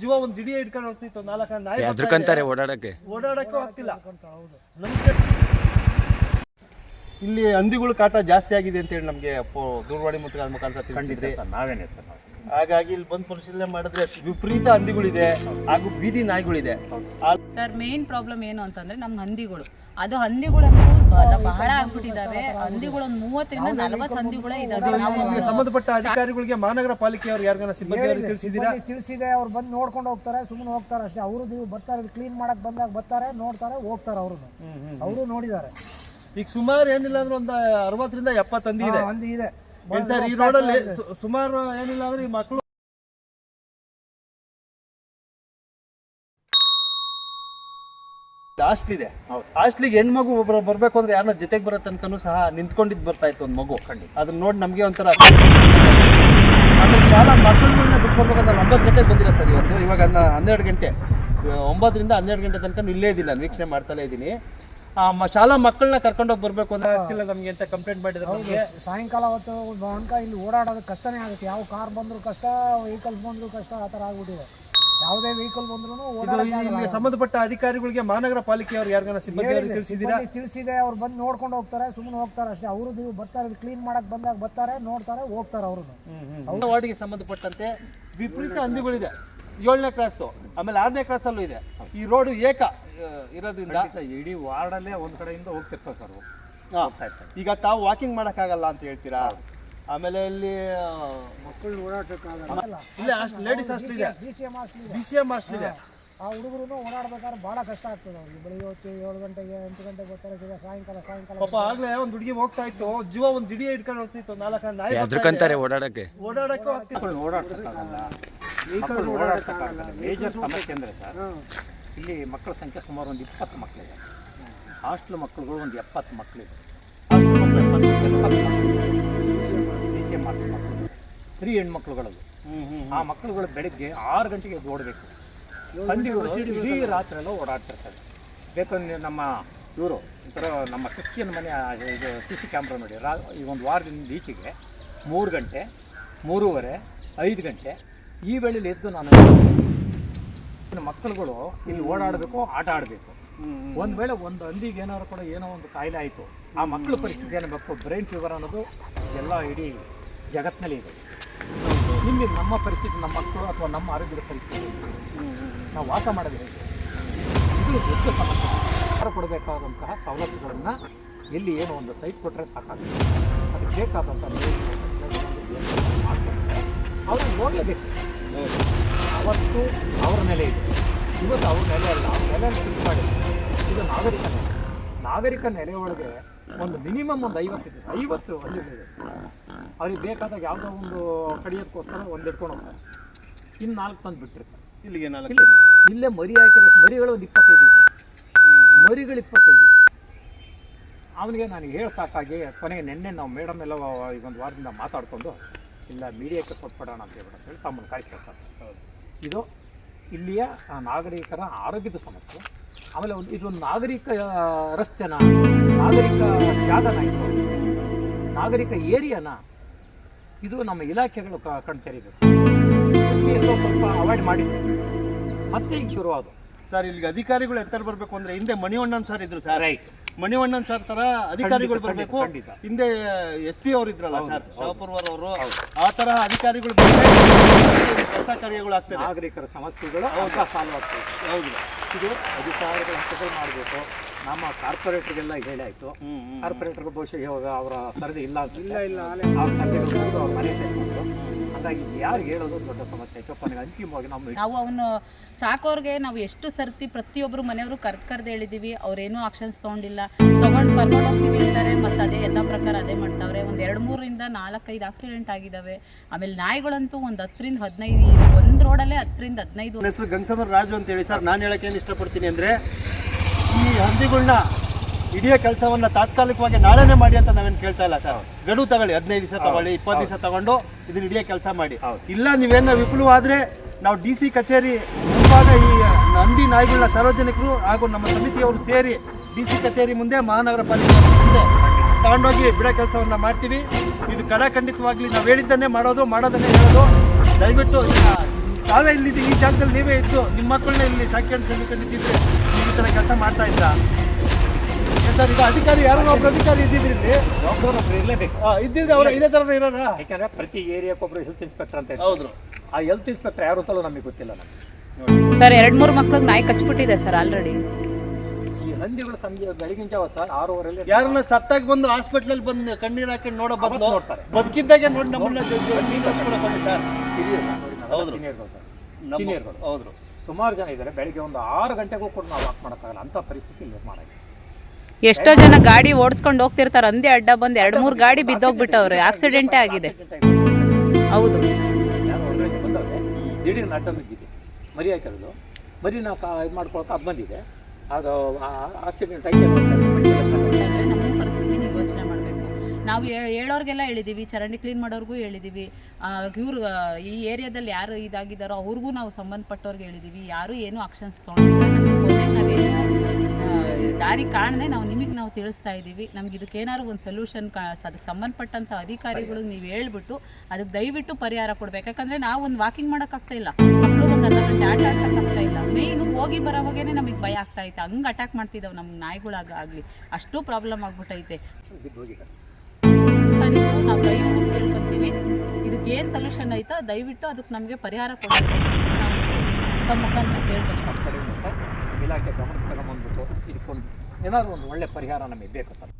ಜೀವ ಒಂದು ದಿಡಿ ಇಟ್ಕೊಂಡು ಹೋಗ್ತಿತ್ತು ನಾಲ್ಕು ನಾಯಿ ಓಡಾಡಕ್ಕೆ ಓಡಾಡಕ್ಕೆ. ಓಡಾಡಕ್ಕೂ ಆಗ್ತಿಲ್ಲ. ನಮಸ್ಕಾರ ಇಲ್ಲಿ ಹಂದಿಗಳು ಕಾಟ ಜಾಸ್ತಿ ಆಗಿದೆ ಅಂತ ಹೇಳಿ ನಮಗೆ ದೂರವಾಣಿ ಮುಖ ಮುಖಾಂತರ ತಿಳಿಸಿದ್ರಿ. ಸರ್ ನಾವೇನೆ ಸರ್ ಹಾಗಾಗಿ ಇಲ್ಲಿ ಬಂದು ಪರಿಶೀಲನೆ ಮಾಡಿದ್ರೆ ವಿಪರೀತ ಹಂದಿಗಳಿದೆ ಹಾಗೂ ಬೀದಿ ನಾಯಿಗಳಿದೆ. ಸರ್ ಮೇನ್ ಪ್ರಾಬ್ಲಮ್ ಏನು ಅಂತಂದ್ರೆ ನಮ್ಮ ಹಂದಿಗಳು. ಅದು ಹಂದಿಗಳಂತೂ ಬಹಳ ಆಗ್ಬಿಟ್ಟಿದ್ದಾವೆ ಹಂದಿಗಳು ಒಂದು ಮೂವತ್ತರಿಂದ ನಲವತ್ತು ಹಂದಿಗಳೇ ಇದಾವೆ. ನಾವು ಸಂಬಂಧಪಟ್ಟ ಅಧಿಕಾರಿಗಳಿಗೆ ಮಹಾನಗರ ಪಾಲಿಕೆಯವರು ಯಾರಿಗಾನ ಸಿಬ್ಬಂದಿ ಅವರಿಗೆ ತಿಳಿಸಿದ್ದೀರಾ? ತಿಳಿಸಿದೆ ಅವ್ರು ಬಂದು ನೋಡ್ಕೊಂಡು ಹೋಗ್ತಾರೆ ಸುಮ್ಮನೆ ಹೋಗ್ತಾರೆ ಅಷ್ಟೇ. ಅವರು ನೀವು ಬರ್ತಾರೆ ಕ್ಲೀನ್ ಮಾಡಕ್ ಬಂದಾಗ ಬರ್ತಾರೆ ನೋಡ್ತಾರೆ ಹೋಗ್ತಾರೆ ಅವರು ಅವರು ನೋಡಿದ್ದಾರೆ. ಈಗ ಸುಮಾರು ಏನಿಲ್ಲ ಅಂದ್ರೆ ಒಂದು ಅರವತ್ತರಿಂದ ಎಪ್ಪತ್ತು ಹಂದಿ ಇದೆ. ಹಂದಿ ಇದೆ. ಸರ್ ಈ ರೋಡಲ್ಲಿ ಸುಮಾರು ಏನಿಲ್ಲ ಅಂದ್ರೆ ಈ ಮಕ್ಕಳು ಹಾಸ್ಟ್ಲ್ ಇದೆ. ಹಾಸ್ಟ್ಲಿಗೆ ಹೆಣ್ಮಗು ಒಬ್ಬರು ಬರ್ಬೇಕು ಅಂದ್ರೆ ಯಾರನ್ನ ಜೊತೆಗೆ ಬರೋ ತನಕನೂ ಸಹ ನಿಂತ್ಕೊಂಡಿದ್ ಬರ್ತಾ ಇತ್ತು ಒಂದು ಮಗು. ಅದನ್ನ ನೋಡಿ ನಮಗೆ ಒಂಥರ ಆಮೇಲೆ ಶಾಲಾ ಮಕ್ಕಳುಗಳನ್ನ ನಾನು ಒಂಬತ್ತು ಗಂಟೆಗೆ ಬಂದಿರ ಸರ್ ಇವತ್ತು? ಇವಾಗ ಅನ್ನ ಹನ್ನೆರಡು ಗಂಟೆ. ಒಂಬತ್ತರಿಂದ ಹನ್ನೆರಡು ಗಂಟೆ ತನಕ ಇಲ್ಲೇ ಇದ್ದೀನಿ ನಾನು ವೀಕ್ಷಣೆ ಮಾಡ್ತಲೇ ಇದ್ದೀನಿ. ಶಾಲಾ ಮಕ್ಕಳನ್ನ ಕರ್ಕೊಂಡೋಗಿ ಬರ್ಬೇಕು ಅಂದ್ರೆ ಆಗ್ತಿಲ್ಲ ನಮಗೆ ಅಂತ ಕಂಪ್ಲೇಂಟ್ ಮಾಡಿದ್ರೆ ನಮಗೆ. ಸಾಯಂಕಾಲ ಹೊತ್ತು ಅನ್ಕ ಇಲ್ಲಿ ಓಡಾಡೋದು ಕಷ್ಟನೇ ಆಗುತ್ತೆ. ಯಾವ ಕಾರ್ ಬಂದ್ರು ಕಷ್ಟ ವೆಹಿಕಲ್ ಬಂದ್ರು ಕಷ್ಟ ಆ ಥರ ಆಗ್ಬಿಟ್ಟಿದೆ. ಯಾವುದೇ ವೆಹಿಕಲ್ ಬಂದ್ರು ಇಲ್ಲಿ ಸಂಬಂಧಪಟ್ಟ ಅಧಿಕಾರಿಗಳಿಗೆ ಮಹಾನಗರ ಪಾಲಿಕೆಯವರು ಯಾರಿಗಾನ ಸಿಬ್ಬಂದಿ ತಿಳಿಸಿದ್ದೀರಾ? ತಿಳಿಸಿದೆ. ಅವ್ರು ಬಂದು ನೋಡ್ಕೊಂಡು ಹೋಗ್ತಾರೆ. ಸುಮ್ಮನೆ ಹೋಗ್ತಾರೆ ಅಷ್ಟೇ. ಅವರು ನೀವು ಬರ್ತಾರೆ ಕ್ಲೀನ್ ಮಾಡಕ್ ಬಂದಾಗ ಬರ್ತಾರೆ ನೋಡ್ತಾರೆ ಹೋಗ್ತಾರೆ ಅವರು ಅವ್ರ ವಾರ್ಡ್ಗೆ ಸಂಬಂಧಪಟ್ಟಂತೆ ವಿಪರೀತ ಹಂದಿಗಳಿದೆ ಏಳನೇ ಕ್ಲಾಸು ಆಮೇಲೆ ಆರನೇ ಕ್ಲಾಸಲ್ಲೂ ಇದೆ. ಈ ರೋಡು ಏಕ ಇರೋದ್ರಿಂದ ಇಡೀ ವಾರ್ಡಲ್ಲೇ ಒಂದು ಕಡೆಯಿಂದ ಹೋಗ್ತಿರ್ತಾರೆ ಸರ್ ಹಾ. ಈಗ ತಾವು ವಾಕಿಂಗ್ ಮಾಡೋಕ್ಕಾಗಲ್ಲ ಅಂತ ಹೇಳ್ತೀರಾ? ಆಮೇಲೆ ಇಲ್ಲಿ ಮಕ್ಕಳು ಓಡಾಡ್ಸೋಕ್ಕಾಗಲ್ಲ. ಇಲ್ಲೇ ಲೇಡೀಸ್ ಹಾಸ್ಟೆಲ್ ಇದೆ. ಬಿ ಸಿ ಎಂ ಹಾಸ್ಟೆಲ್ ಇದೆ. ಹಾಸ್ಟೆಲ್ ಆ ಹುಡುಗರು ಓಡಾಡ್ಬೇಕಾದ್ರೆ ಭಾಳ ಕಷ್ಟ ಆಗ್ತದೆ ಅವ್ರಿಗೆ. ಬೆಳಿಗ್ಗೆ ಹೊತ್ತು ಏಳು ಗಂಟೆಗೆ ಎಂಟು ಗಂಟೆಗೆ ಬರ್ತಾರೆ ತಿರ್ಗಾ ಸಾಯಂಕಾಲ ಸಾಯಂಕಾಲ ಪಾಪ ಆಗ್ಲೇ ಒಂದು ಹುಡುಗಿ ಹೋಗ್ತಾ ಇತ್ತು. ಜೀವ ಒಂದು ದಿಡಿ ಇಟ್ಕೊಂಡು ಹೋಗ್ತಿತ್ತು ನಾಲ್ಕು ನಾಯಿ ಓಡಾಡಕ್ಕೆ. ಎದ್ರಕಂತಾರೆ ಓಡಾಡಕ್ಕೆ. ಓಡಾಡಕ್ಕೂ ಆಗ್ತಿಲ್ಲ ಮಕ್ಕಳು ಓಡಾಡ್ಸಕ್ಕಾಗಲ್ಲ. ಮಕ್ಕಳು ಓಡಾಡ್ಸಕ್ಕಾಗಲ್ಲ. ಮೇಜರ್ ಸಮಸ್ಯೆ ಅಂದರೆ ಸರ್ ಇಲ್ಲಿ ಮಕ್ಕಳ ಸಂಖ್ಯೆ ಸುಮಾರು ಒಂದು ಇಪ್ಪತ್ತು ಮಕ್ಕಳಿದೆ ಹಾಸ್ಟೆಲ್ ಮಕ್ಕಳುಗಳು ಒಂದು ಎಪ್ಪತ್ತು ಮಕ್ಕಳಿದೆ ಡಿ ಸಿ ಎಂ ಹಾಸ್ಟೆಲ್ ಮಕ್ಕಳು. ಫ್ರೀ ಹೆಣ್ಮಕ್ಳುಗಳದು. ಆ ಮಕ್ಕಳುಗಳು ಬೆಳಿಗ್ಗೆ ಆರು ಗಂಟೆಗೆ ಓಡಬೇಕು. ಹಂದಿಗಳು ಇಡೀ ರಾತ್ರಿ ಎಲ್ಲ ಓಡಾಡ್ತಿರ್ತವೆ ಬೇಕಂದ್ರೆ ನಮ್ಮ ಇವರು ಒಂಥರ ನಮ್ಮ ಕ್ರಿಶ್ಚಿಯನ್ ಮನೆ ಇದು ಸಿ ಸಿ ಕ್ಯಾಮ್ರಾ ನೋಡಿ, ರಾ, ಈ ಒಂದು ವಾರದಿಂದ ಈಚೆಗೆ ಮೂರು ಗಂಟೆ, ಮೂರುವರೆ, ಐದು ಗಂಟೆ ಈ ವೇಳೆಯಲ್ಲಿ ಎದ್ದು ನಾನು ಮಕ್ಕಳುಗಳು ಇಲ್ಲಿ ಓಡಾಡಬೇಕು, ಆಟ ಆಡಬೇಕು. ಒಂದು ವೇಳೆ ಒಂದು ಹಂದಿಗೆ ಏನಾದ್ರು ಕೂಡ ಏನೋ ಒಂದು ಕಾಯಿಲೆ ಆಯಿತು, ಆ ಮಕ್ಕಳ ಪರಿಸ್ಥಿತಿ ಏನಾಗಬೇಕು ಬ್ರೈನ್ ಫೀವರ್ ಅನ್ನೋದು ಎಲ್ಲ ಇಡೀ ಜಗತ್ತಿನಲ್ಲಿ ಇದೆ. ನಿಮಗೆ ನಮ್ಮ ಪರಿಸ್ಥಿತಿ, ನಮ್ಮ ಮಕ್ಕಳು ಅಥವಾ ನಮ್ಮ ಆರೋಗ್ಯದ ಪರಿಸ್ಥಿತಿ. ನಾವು ವಾಸ ಮಾಡೋದು ಇದು ದೊಡ್ಡ ಸಮಸ್ಯೆ. ಸರ್ಕಾರ ಕೊಡಬೇಕಾದಂತಹ ಸವಲತ್ತುಗಳನ್ನು ಎಲ್ಲಿ ಏನೋ ಒಂದು ಸೈಟ್ ಕೊಟ್ಟರೆ ಸಾಕಾಗುತ್ತೆ. ಅದಕ್ಕೆ ಬೇಕಾದಂಥ ಅವರು ನೋಡಲೇಬೇಕು. ಅವತ್ತು ಅವರ ನೆಲೆ ಇದೆ. ಇವತ್ತು ಅವ್ರ ನೆಲೆ ಅಲ್ಲ, ಅವ್ರ ನೆಲೆ ಮಾಡಿ. ಇದು ನಾಗರಿಕ ನೆಲೆ. ನಾಗರಿಕ ನೆಲೆ ಒಳಗೆ ಒಂದು ಮಿನಿಮಮ್ ಒಂದು ಐವತ್ತು ಇದೆ. ಐವತ್ತು ಹಳ್ಳಿಗಳಿದೆ ಅವ್ರಿಗೆ ಬೇಕಾದಾಗ ಯಾವುದೋ ಒಂದು ಕಡಿಯೋದಕ್ಕೋಸ್ಕರ ಒಂದು ಇಟ್ಕೊಂಡು ಹೋಗ್ತಾರೆ. ಇನ್ನು ನಾಲ್ಕು ತಂದು ಬಿಟ್ಟಿರ್ತಾರೆ ಇಲ್ಲಿಗೆ ನಾಲ್ಕು ಇಲ್ಲೇ ಇಲ್ಲೇ ಮರಿ ಹಾಕಿರೋ ಮರಿಗಳು ಒಂದು ಇಪ್ಪತ್ತೈದು ಸರ್. ಮರಿಗಳು ಇಪ್ಪತ್ತೈದು ಅವನಿಗೆ ನಾನು ಹೇಳಿ ಸಾಕಾಗಿ ಕೊನೆಗೆ ನಿನ್ನೆ ನಾವು ಮೇಡಮ್ ಎಲ್ಲ ಈಗ ಒಂದು ವಾರದಿಂದ ಮಾತಾಡಿಕೊಂಡು ಇಲ್ಲ ಮೀಡಿಯಾಕ್ಕೆ ಕೊಟ್ಬಿಡೋಣ ಅಂತ ಹೇಳ್ಬಿಡ ಅಂತೇಳಿ ತಮ್ಮನ್ನು ಕಾಯಿಸ್ತಾರೆ ಸರ್. ಇದು ಇಲ್ಲಿಯ ಆ, ನಾಗರಿಕರ ಆರೋಗ್ಯದ ಸಮಸ್ಯೆ. ಆಮೇಲೆ ಒಂದು ಇದೊಂದು ನಾಗರಿಕ ರಸ್ತೆನ ನಾಗರಿಕ ಜಾಗನ ಇದು. ನಾಗರಿಕ ಏರಿಯಾನ ಇದು ನಮ್ಮ ಇಲಾಖೆಗಳು ಕ- ಕಣ್ ತೆರೀಬೇಕು. ಮುಂಚೆ ಎಲ್ಲೋ ಸ್ವಲ್ಪ ಅವಾಯ್ಡ್ ಮಾಡಿದ್ರು ಮತ್ತೆ ಈಗ ಶುರುವಾದ ಸರ್ ಇಲ್ಲಿಗೆ ಅಧಿಕಾರಿಗಳು ಎತ್ತರ ಬರಬೇಕು ಅಂದರೆ ಹಿಂದೆ ಮಣಿವಣ್ಣನ್ ಸರ್ ಇದ್ರು ಸರ್. ರೈಟ್ ಮಣಿವಣ್ಣನ್ ಸರ್ ತರ ಅಧಿಕಾರಿಗಳು ಬರಬೇಕು. ಹಿಂದೆ ಎಸ್ ಪಿ ಅವರು ಇದ್ರಲ್ಲ ಸರ್ ಶಾಪುರ್ವರ್ ಅವರು. ಆ ತರ ಅಧಿಕಾರಿಗಳು ಕೆಲಸ ಕಾರ್ಯಗಳು ಆಗ್ತದೆ. ನಾಗರಿಕರ ಸಮಸ್ಯೆಗಳು ಅವಕಾಶ ಸಾಲ್ವ್ ಆಗ್ತದೆ. ಹೌದು. ಇದು ಅಧಿಕಾರಿಗಳ ಹಂತದಲ್ಲಿ ಮಾಡಬೇಕು. ನಮ್ಮ ಕಾರ್ಪೊರೇಟರ್ಗೆಲ್ಲ ಹೇಳಾಯ್ತು ಕಾರ್ಪೊರೇಟರ್ ಬಹುಶಃ ಇವಾಗ ಅವರ ಸರದಿ ಇಲ್ಲ ಇಲ್ಲ ಅವ್ರ ಸರದಿಗಳು ಮುಗ್ದು ಅವ್ರ ಮನೆ ಸೇರ್ಕೊಂಡು. ಹಾಗಾಗಿ ಯಾರು ಹೇಳೋದು ದೊಡ್ಡ ಸಮಸ್ಯೆ ಆಯ್ತು. ಕೊನೆಗೆ ಅಂತಿಮವಾಗಿ ನಮ್ಮ ನಾವು ಅವನು ಸಾಕೋರ್ಗೆ ನಾವು ಎಷ್ಟು ಸರ್ತಿ ಪ್ರತಿಯೊಬ್ಬರು ಮನೆಯವರು ಕರ್ದು ಕರ್ದು ಹೇಳಿದ್ದೀವಿ ಅವ್ರೇನೂ ಆಕ್ಷನ್ಸ್ ತೊಗೊಂಡಿಲ್ಲ. ತೊಗೊಂಡು ಕರ್ಕೊಂಡು ಹೋಗ್ತೀವಿ ಅಂತಾರೆ. ಮತ್ತು ಅದೇ ಯಥಾ ಪ್ರಕಾರ ಅದೇ ಮಾಡ್ತಾವ್ರೆ. ಒಂದು ಎರಡು ಮೂರರಿಂದ ನಾಲ್ಕೈದು ಆಕ್ಸಿಡೆಂಟ್ ಆಗಿದ್ದಾವೆ ಆಮೇಲೆ ನಾಯಿಗಳಂತೂ ಒಂದು ಹತ್ತರಿಂದ ಹದಿನೈದು ಒಂದು ರೋಡಲ್ಲೇ ಹತ್ತರಿಂದ ಹದಿನೈದು ಹೆಸರು ಗಂಗಸಮರ ರಾಜು ಅಂತ ಹೇಳಿ ಸರ್ ನಾನು ಹೇಳಕ್ಕೆ ಏನು ಇಷ್ಟಪಡ್ತೀನಿ ಅಂದರೆ ಈ ಹಂದಿಗಳನ್ನ ಹಿಡಿಯೋ ಕೆಲಸವನ್ನ ತಾತ್ಕಾಲಿಕವಾಗಿ ನಾಳೆನೇ ಮಾಡಿ ಅಂತ ನಾವೇನು ಕೇಳ್ತಾ ಇಲ್ಲ ಸರ್. ಗಡು ತಗೊಳ್ಳಿ ಹದಿನೈದು ದಿವಸ ತಗೊಳ್ಳಿ ಇಪ್ಪತ್ತು ದಿವಸ ತಗೊಂಡು ಇದನ್ನ ಇಡೀ ಕೆಲಸ ಮಾಡಿ. ಇಲ್ಲ ನೀವೇನೋ ವಿಫಲವಾದ್ರೆ ನಾವು ಡಿ ಸಿ ಕಚೇರಿ ಮುಂಭಾಗ ಈ ಹಂದಿ ನಾಯಿಗಳನ್ನ ಸಾರ್ವಜನಿಕರು ಹಾಗೂ ನಮ್ಮ ಸಮಿತಿಯವರು ಸೇರಿ ಡಿ ಸಿ ಕಚೇರಿ ಮುಂದೆ ಮಹಾನಗರ ಪಾಲಿಕೆ ಮುಂದೆ ತಗೊಂಡೋಗಿ ಬಿಡೋ ಕೆಲಸವನ್ನ ಮಾಡ್ತೀವಿ. ಇದು ಕಡಖಂಡಿತವಾಗ್ಲಿ ನಾವು ಹೇಳಿದ್ದನ್ನೇ ಮಾಡೋದು ಮಾಡೋದನ್ನೇ ಹೇಳೋದು. ದಯವಿಟ್ಟು ತಾವೇ ಇಲ್ಲಿದ್ದು ಇಲ್ಲಿ ಈ ಜಾಗದಲ್ಲಿ ನೀವೇ ಇದ್ದು ನಿಮ್ಮ ಮಕ್ಕಳನ್ನ ಇಲ್ಲಿ ಸಾಕ್ಯಂಡ್ ಸಲ್ಲಿಕೊಂಡಿದ್ದಿದ್ರೆ ನೀವು ಈ ಥರ ಕೆಲಸ ಮಾಡ್ತಾ ಇದ್ರ? ಸರ್ ಈಗ ಅಧಿಕಾರಿ ಯಾರೋ? ಒಬ್ರು ಅಧಿಕಾರಿ ಇದ್ದಿದ್ರಿ ಇಲ್ಲಿ. ಜವಾಬ್ದಾರಿ ಒಬ್ರು ಇರಲೇಬೇಕು. ಇದ್ದಿದ್ರೆ ಅವ್ರ ಇದೇ ಥರ ಇರೋಣ ಯಾಕಂದ್ರೆ ಪ್ರತಿ ಏರಿಯಾಕ್ಕೊಬ್ರು ಹೆಲ್ತ್ ಇನ್ಸ್ಪೆಕ್ಟರ್ ಅಂತ. ಹೌದು. ಆ ಹೆಲ್ತ್ ಇನ್ಸ್ಪೆಕ್ಟರ್ ಯಾರು ಅಂತಲೂ ನಮಗೆ ಗೊತ್ತಿಲ್ಲ ನಮಗೆ. ಸರ್ ಎರಡು ಮೂರು ಮಕ್ಳಿಗೆ ನಾಯಿ ಕಚ್ಬಿಟ್ಟಿದೆ ಸರ್ ಆಲ್ರೆಡಿ ಈ ಹಂದಿಗಳು ಸಂಜೆ ಬೆಳಗಿನ ಜಾವ ಸರ್ ಆರೂವರೆಲ್ಲಿ ಯಾರನ್ನ ಸತ್ತಾಗಿ ಬಂದು ಹಾಸ್ಪಿಟ್ಲಲ್ಲಿ ಬಂದು ಕಣ್ಣೀರು ಹಾಕೊಂಡು ನೋಡೋ ಬದಲು ನೋಡ್ತಾರೆ. ಬದುಕಿದ್ದಾಗೆ ನೋಡಿ ನಮ್ಮನ್ನ ಸರ್. ಹಿರಿಯರು ನೋಡಿ ನಾವೆಲ್ಲ ಹೌದು. ಸೀನಿಯರ್ಗಳು ಸರ್. ಸೀನಿಯರ್ಗಳು ಹೌದು. ಸುಮಾರು ಜನ ಇದ್ದಾರೆ. ಬೆಳಿಗ್ಗೆ ಒಂದು ಆರು ಗಂಟೆಗೂ ಕೂಡ ನಾವು ವಾಕ್ ಮಾಡೋಕ್ಕಾಗಲ್ಲ. ಅಂತ ಪರಿಸ್ಥಿತಿ ನಿರ್ಮಾಣ ಮಾಡಕ್ಕೆ ಎಷ್ಟೋ ಜನ ಗಾಡಿ ಓಡಿಸ್ಕೊಂಡು ಹೋಗ್ತಿರ್ತಾರೆ. ಅಂದೇ ಅಡ್ಡ ಬಂದು ಎರಡು ಮೂರು ಗಾಡಿ ಬಿದ್ದೋಗ್ಬಿಟ್ಟವ್ರೆ. ಆಕ್ಸಿಡೆಂಟೇ ಆಗಿದೆ. ಹೌದು. ದಿಢೀರ್ನ ಅಡ್ಡ ಬಿದ್ದಿದೆ ಮರಿ ಹಾಕಿರೋದು. ನಾವು ಕಾ ಇದು ಮಾಡ್ಕೊಳಕ್ಕೆ ಅದು ಬಂದಿದೆ. ಅದು ಆಕ್ಸಿಡೆಂಟ್ ಆಗಿ ನಮ್ಮ ಪರಿಸ್ಥಿತಿ ನೀವು ಯೋಚನೆ ಮಾಡಬೇಕು. ನಾವು ಹೇಳೋರಿಗೆಲ್ಲ ಹೇಳೋರ್ಗೆಲ್ಲ ಹೇಳಿದ್ದೀವಿ ಚರಂಡಿ ಕ್ಲೀನ್ ಮಾಡೋರ್ಗೂ ಹೇಳಿದ್ದೀವಿ ಇವ್ರು ಈ ಏರಿಯಾದಲ್ಲಿ ಯಾರು ಇದಾಗಿದ್ದಾರೋ ಅವ್ರಿಗೂ ನಾವು ಸಂಬಂಧಪಟ್ಟವ್ರಿಗೆ ಹೇಳಿದ್ದೀವಿ ಯಾರೂ ಏನೂ ಆಕ್ಷನ್ಸ್ ತೊಗೊಂಡಿಲ್ಲ. ದಾರಿ ಕಾಣದೆ ನಾವು ನಿಮಗೆ ನಾವು ತಿಳಿಸ್ತಾ ಇದ್ದೀವಿ ನಮ್ಗೆ ಇದಕ್ಕೆ ಏನಾದ್ರು ಒಂದು ಸೊಲ್ಯೂಷನ್ ಅದಕ್ಕೆ ಸಂಬಂಧಪಟ್ಟಂಥ ಅಧಿಕಾರಿಗಳು ನೀವು ಹೇಳ್ಬಿಟ್ಟು ಅದಕ್ಕೆ ದಯವಿಟ್ಟು ಪರಿಹಾರ ಕೊಡ್ಬೇಕು. ಯಾಕಂದರೆ ನಾವು ಒಂದು ವಾಕಿಂಗ್ ಮಾಡೋಕ್ಕಾಗ್ತಾ ಇಲ್ಲ. ಮಕ್ಕಳು ಒಂದು ಅರ್ಧ ಗಂಟೆ ಇಲ್ಲ. ಮೇಯ್ನು ಹೋಗಿ ಬರೋವಾಗೇನೆ ನಮಗೆ ಭಯ ಆಗ್ತಾ ಐತೆ. ಹಂಗೆ ಅಟ್ಯಾಕ್ ಮಾಡ್ತಿದ್ದಾವೆ ನಮ್ಮ ನಾಯಿಗಳಾಗ ಆಗಲಿ. ಅಷ್ಟು ಪ್ರಾಬ್ಲಮ್ ಆಗ್ಬಿಟ್ಟೈತೆ ನಾವು ದಯವಿಟ್ಟು ಕೇಳ್ಕೊತೀವಿ. ಇದಕ್ಕೆ ಏನು ಸೊಲ್ಯೂಷನ್ ಐತೋ, ದಯವಿಟ್ಟು ಅದಕ್ಕೆ ನಮಗೆ ಪರಿಹಾರ ಕೊಡಬೇಕು. ತಮ್ಮ ಮುಖಾಂತರ ಕೇಳಬೇಕು. ಸರ್ ಇಲಾಖೆ ಗಮನಕ್ಕೆ ತಗೊಂಬಂದ್ಬಿಟ್ಟು ಇದಕ್ಕೊಂದು ಏನಾದರೂ ಒಂದು ಒಳ್ಳೆ ಪರಿಹಾರ ನಮಗೆ ಬೇಕು ಸರ್.